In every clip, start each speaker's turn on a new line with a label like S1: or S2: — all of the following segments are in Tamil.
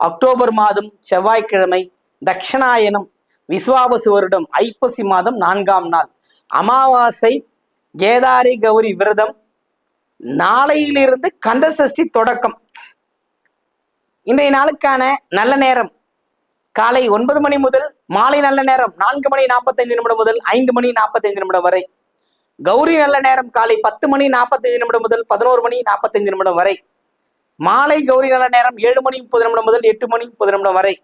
S1: அக்டோபர் மாதம் செவ்வாய்க்கிழமை தக்ஷணாயனம் விஸ்வாபசு வருடம் ஐப்பசி மாதம் நான்காம் நாள். அமாவாசை கேதாரி கௌரி விரதம் நாளையிலிருந்து கந்தசஷ்டி தொடக்கம். இன்றைய நாளுக்கான நல்ல நேரம் காலை ஒன்பது மணி முதல் மாலை நல்ல நேரம் நான்கு மணி நாற்பத்தைந்து நிமிடம் முதல் ஐந்து மணி நாற்பத்தைந்து நிமிடம் வரை. கௌரி நல்ல நேரம் காலை பத்து மணி நாற்பத்தைந்து நிமிடம் முதல் பதினோரு மணி நாற்பத்தைந்து நிமிடம் வரை. மாலை கௌரி நல்ல நேரம் ஏழு மணி முப்பது நிமிடம் முதல் எட்டு மணி முப்பது நிமிடம் வரை.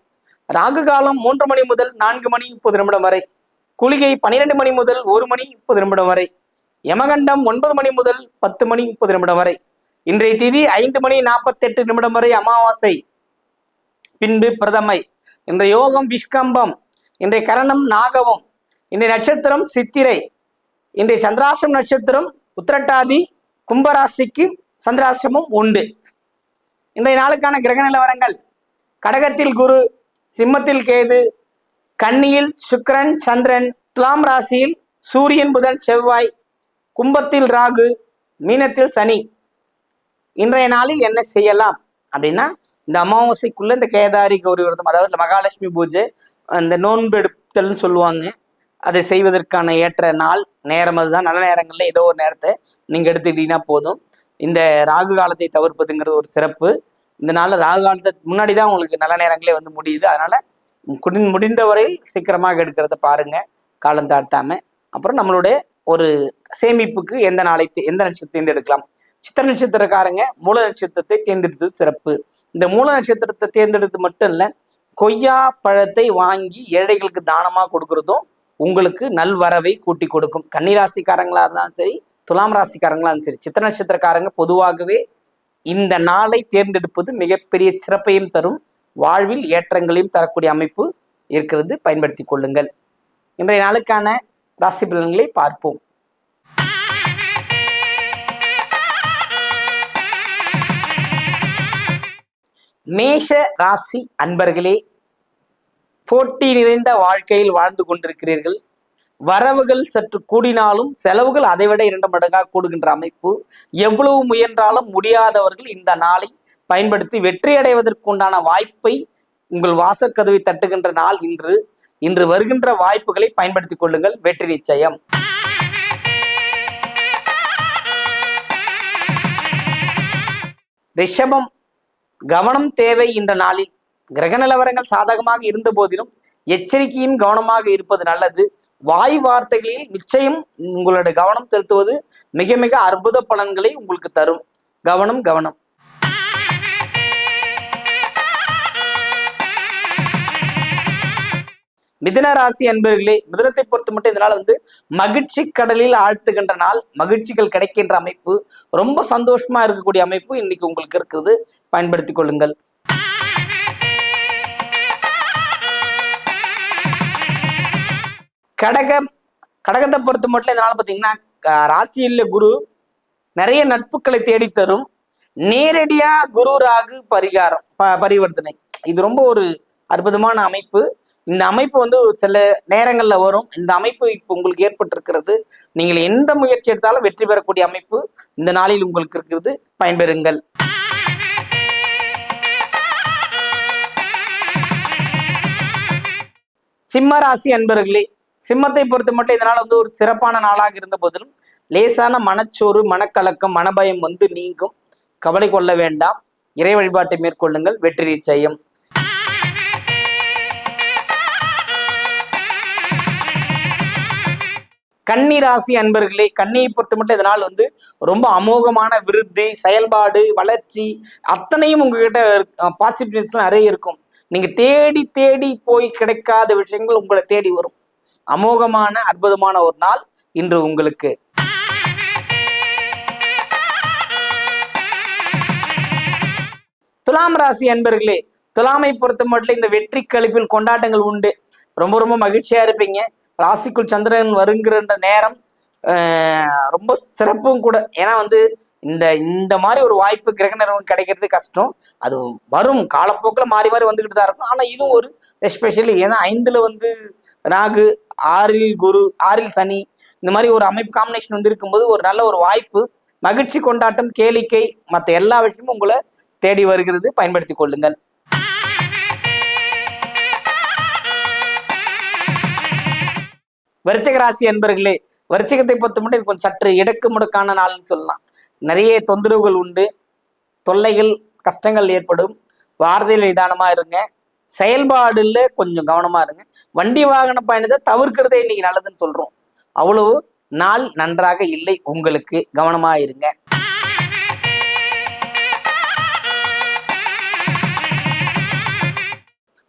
S1: ராகு காலம் மூன்று மணி முதல் நான்கு மணி முப்பது நிமிடம் வரை. குளிகை பன்னிரெண்டு மணி முதல் ஒரு மணி முப்பது நிமிடம் வரை. யமகண்டம் ஒன்பது மணி முதல் பத்து மணி முப்பது நிமிடம் வரை. இன்றைய திதி ஐந்து மணி நாற்பத்தெட்டு நிமிடம் வரை அமாவாசை. பின்பு பிரதமை. இன்றைய யோகம் விஷ்கம்பம். இன்றைய கரணம் நாகவம் இன்றைய நட்சத்திரம் சித்திரை. இன்றைய சந்திராசிரம் நட்சத்திரம் உத்திரட்டாதி கும்பராசிக்கு சந்திராசிரமம் உண்டு. இன்றைய நாளுக்கான கிரக நிலவரங்கள். கடகத்தில் குரு சிம்மத்தில் கேது கன்னியில் சுக்ரன் சந்திரன் துலாம் ராசியில் சூரியன் புதன் செவ்வாய் கும்பத்தில் ராகு மீனத்தில் சனி. இன்றைய நாளில் என்ன செய்யலாம்? அப்படின்னா இந்த அமாவாசைக்குள்ள இந்த கேதாரி கௌரி விரதம் அதாவது இந்த மகாலட்சுமி பூஜை அந்த நோன்பு எடுத்தல்னு சொல்லுவாங்க. அதை செய்வதற்கான ஏற்ற நாள் நேரம் அதுதான். நல்ல நேரங்களில் ஏதோ ஒரு நேரத்தை நீங்கள் எடுத்துக்கிட்டீங்கன்னா போதும். இந்த ராகு காலத்தை தவிர்ப்பதுங்கிறது ஒரு சிறப்பு. இந்த நாளில் ராகு காலத்தை முன்னாடி தான் உங்களுக்கு நல்ல நேரங்களே வந்து முடியுது. அதனால குடி முடிந்த வரையில் சீக்கிரமாக எடுக்கிறத பாருங்க. காலம் தாழ்த்தாம. அப்புறம் நம்மளுடைய ஒரு சேமிப்புக்கு எந்த நாளை எந்த நட்சத்திரத்தை தேர்ந்தெடுக்கலாம்? சித்திர நட்சத்திரக்காரங்க மூல நட்சத்திரத்தை தேர்ந்தெடுத்தது சிறப்பு. இந்த மூல நட்சத்திரத்தை தேர்ந்தெடுத்து மட்டும் இல்ல கொய்யா பழத்தை வாங்கி ஏழைகளுக்கு தானமாக கொடுக்கறதும் உங்களுக்கு நல்வரவை கூட்டி கொடுக்கும். கன்னிராசிக்காரங்களா இருந்தாலும் சரி துலாம் ராசிக்காரங்களா இருந்தாலும் சரி சித்திர நட்சத்திரக்காரங்க பொதுவாகவே இந்த நாளை தேர்ந்தெடுப்பது மிகப்பெரிய சிறப்பையும் தரும் வாழ்வில் ஏற்றங்களையும் தரக்கூடிய அமைப்பு இருக்கிறது. பயன்படுத்தி கொள்ளுங்கள். இன்றைய நாளுக்கான ராசி பலன்களை பார்ப்போம். மேஷ ராசி அன்பர்களே போட்டி நிறைந்த வாழ்க்கையில் வாழ்ந்து கொண்டிருக்கிறீர்கள். வரவுகள் சற்று கூடினாலும் செலவுகள் அதைவிட இரண்டு மடங்காக கூடுகின்ற அமைப்பு. எவ்வளவு முயன்றாலும் முடியாதவர்கள் இந்த நாளை பயன்படுத்தி வெற்றி அடைவதற்குண்டான வாய்ப்பை உங்கள் வாசற்கதவை தட்டுகின்ற நாள் இன்று. இன்று வருகின்ற வாய்ப்புகளை பயன்படுத்திக் கொள்ளுங்கள். வெற்றி நிச்சயம். ரிஷபம் கவனம் தேவை இந்த நாளில். கிரக நிலவரங்கள் சாதகமாக இருந்த போதிலும் எச்சரிக்கையும் கவனமாக இருப்பது நல்லது. வாய் வார்த்தைகளில் நிச்சயம் உங்களுடைய கவனம் செலுத்துவது மிக மிக அற்புத பலன்களை உங்களுக்கு தரும். கவனம் கவனம். மிதன ராசி அன்பர்களே மிதனத்தை பொறுத்த மட்டும் இதனால வந்து மகிழ்ச்சி கடலில் ஆழ்த்துகின்ற நாள் மகிழ்ச்சிகள் கிடைக்கின்ற அமைப்பு ரொம்ப சந்தோஷமா இருக்கக்கூடிய அமைப்பு இன்னைக்கு உங்களுக்கு இருக்குது. பயன்படுத்திக் கொள்ளுங்கள். கடகம் கடகத்தை பொறுத்த மட்டும் இதனால பார்த்தீங்கன்னா ராசியில் குரு நிறைய நட்புகளை தேடித் தரும் நேரடியா குரு ராகு பரிகாரம் ப- பரிவர்த்தனை. இது ரொம்ப ஒரு அற்புதமான அமைப்பு. இந்த அமைப்பு வந்து ஒரு சில நேரங்களில் வரும். இந்த அமைப்பு இப்போ உங்களுக்கு ஏற்பட்டிருக்கிறது. நீங்கள் எந்த முயற்சி எடுத்தாலும் வெற்றி பெறக்கூடிய அமைப்பு இந்த நாளில் உங்களுக்கு இருக்கிறது. பயன்பெறுங்கள். சிம்ம ராசி அன்பர்களே சிம்மத்தை பொறுத்த மட்டும் இதனால் வந்து ஒரு சிறப்பான நாளாக இருந்த போதிலும் லேசான மனச்சோறு மனக்கலக்கம் மனபயம் வந்து நீங்கும். கவலை கொள்ள வேண்டாம். இறை வழிபாட்டை மேற்கொள்ளுங்கள். வெற்றி நிச்சயம். கன்னி ராசி அன்பர்களே கண்ணியை பொறுத்த மட்டும் இதனால் வந்து ரொம்ப அமோகமான விருத்தி செயல்பாடு வளர்ச்சி அத்தனையும் உங்ககிட்ட பாசிட்டிவ்னஸ்லாம் நிறைய இருக்கும். நீங்க தேடி தேடி போய் கிடைக்காத விஷயங்கள் உங்களை தேடி வரும். அமோகமான அற்புதமான ஒரு நாள் இன்று உங்களுக்கு. துலாம் ராசி அன்பர்களே துலாமை பொறுத்த மட்டும் இந்த வெற்றி கழிப்பில் கொண்டாட்டங்கள் உண்டு. ரொம்ப ரொம்ப மகிழ்ச்சியா இருப்பீங்க. ராசிக்குள் சந்திரன் வருங்கிற நேரம் ரொம்ப சிறப்பும் கூட. ஏன்னா வந்து இந்த இந்த மாதிரி ஒரு வாய்ப்பு கிரக நிறுவனம் கிடைக்கிறது கஷ்டம். அது வரும். காலப்போக்கில் மாறி மாறி வந்துக்கிட்டு தான் இருக்கும். ஆனால் இதுவும் ஒரு எஸ்பெஷலி ஏன்னா ஐந்தில் வந்து ராகு ஆறில் குரு ஆறில் சனி இந்த மாதிரி ஒரு அமைப்பு காம்பினேஷன் வந்து இருக்கும்போது ஒரு நல்ல ஒரு வாய்ப்பு. மகிழ்ச்சி கொண்டாட்டம் கேளிக்கை மற்ற எல்லா விஷயமும் உங்களை தேடி வருகிறது. பயன்படுத்திக் கொள்ளுங்கள். விருச்சிக ராசி அன்பர்களே விருச்சிகத்தை பொறுத்த மட்டும் கொஞ்சம் சற்று இடக்கு முடக்கான நாள்னு சொல்லலாம். நிறைய தொந்தரவுகள் உண்டு. தொல்லைகள் கஷ்டங்கள் ஏற்படும். வார்த்தையில் நிதானமாக இருங்க. செயல்பாடுல கொஞ்சம் கவனமா இருங்க. வண்டி வாகன பயணத்தை தவிர்க்கிறதே இன்னைக்கு நல்லதுன்னு சொல்றோம். அவ்வளவு நாள் நன்றாக இல்லை. உங்களுக்கு கவனமா இருங்க.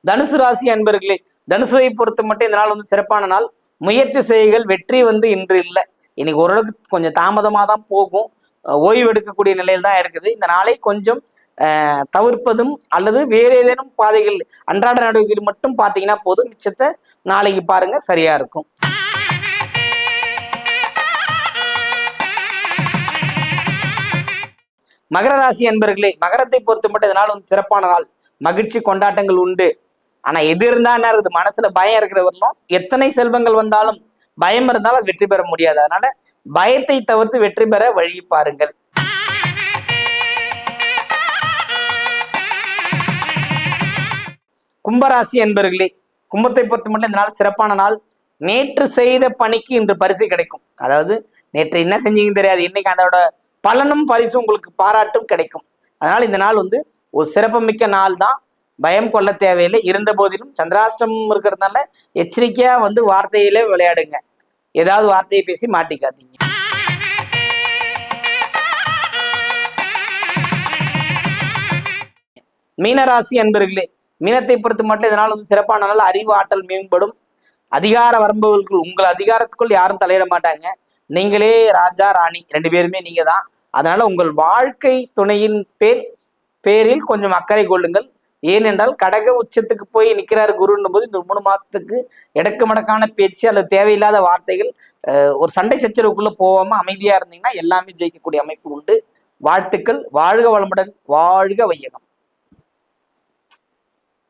S1: தனுசு ராசி அன்பர்களே தனுசுவை பொறுத்த மட்டும் இந்த நாள் வந்து சிறப்பான நாள். முயற்சி செய்கள் வெற்றி வந்து இன்று இல்லை. இன்னைக்கு ஓரளவுக்கு கொஞ்சம் தாமதமாக தான் போகும். ஓய்வெடுக்கக்கூடிய ஓய்வு எடுக்கக்கூடிய நிலையில் தான் இருக்குது. இந்த நாளை கொஞ்சம் தவிர்ப்பதும் அல்லது வேறு ஏதேனும் பாதைகள் அன்றாட நடவடிக்கைகள் மட்டும் பார்த்தீங்கன்னா போதும். மிச்சத்தை நாளைக்கு பாருங்க சரியா இருக்கும். மகர ராசி அன்பர்களே மகரத்தை பொறுத்த மட்டும் இதனால் வந்து சிறப்பான நாள் மகிழ்ச்சி கொண்டாட்டங்கள் உண்டு. ஆனா எது இருந்தா என்ன இருக்குது? மனசுல பயம் இருக்கிறவர்களும் எத்தனை செல்வங்கள் வந்தாலும் பயம் இருந்தாலும் அது வெற்றி பெற முடியாது. அதனால பயத்தை தவிர்த்து வெற்றி பெற வழி பாருங்கள். கும்பராசி என்பர்களே கும்பத்தை பொறுத்த மட்டும் இந்த நாள் சிறப்பான நாள். நேற்று செய்த பணிக்கு இன்று பரிசு கிடைக்கும். அதாவது நேற்று என்ன செஞ்சீங்கன்னு தெரியாது. இன்னைக்கு அதோட பலனும் பரிசும் உங்களுக்கு பாராட்டும் கிடைக்கும். அதனால இந்த நாள் வந்து ஒரு சிறப்புமிக்க நாள் தான். பயம் கொள்ள தேவையில்லை. இருந்த போதிலும் சந்திராஷ்டமம் இருக்கிறதுனால எச்சரிக்கையா வந்து வார்த்தையிலே விளையாடுங்க. ஏதாவது வார்த்தையை பேசி மாட்டிக்காதீங்க. மீனராசி அன்பர்களே மீனத்தை பொறுத்து மட்டும் இதனால் வந்து சிறப்பான நாள் அறிவு ஆற்றல் மேம்படும். அதிகார வரம்புகளுக்குள் உங்கள் அதிகாரத்துக்குள் யாரும் தலையிட மாட்டாங்க. நீங்களே ராஜா ராணி ரெண்டு பேருமே நீங்க தான் அதனால உங்கள் வாழ்க்கை துணையின் பேர் பேரில் கொஞ்சம் அக்கறை கொள்ளுங்கள். ஏனென்றால் கடக உச்சத்துக்கு போய் நிற்கிறார் குருன்னும் போது இந்த மூணு மாதத்துக்கு இடக்கு மடக்கான பேச்சு அல்லது தேவையில்லாத வார்த்தைகள் ஒரு சண்டை சச்சரவுக்குள்ள போகாம அமைதியா இருந்தீங்கன்னா எல்லாமே ஜெயிக்கக்கூடிய அமைப்பு உண்டு. வாழ்த்துக்கள். வாழ்க வளமுடன். வாழ்க வையகம்.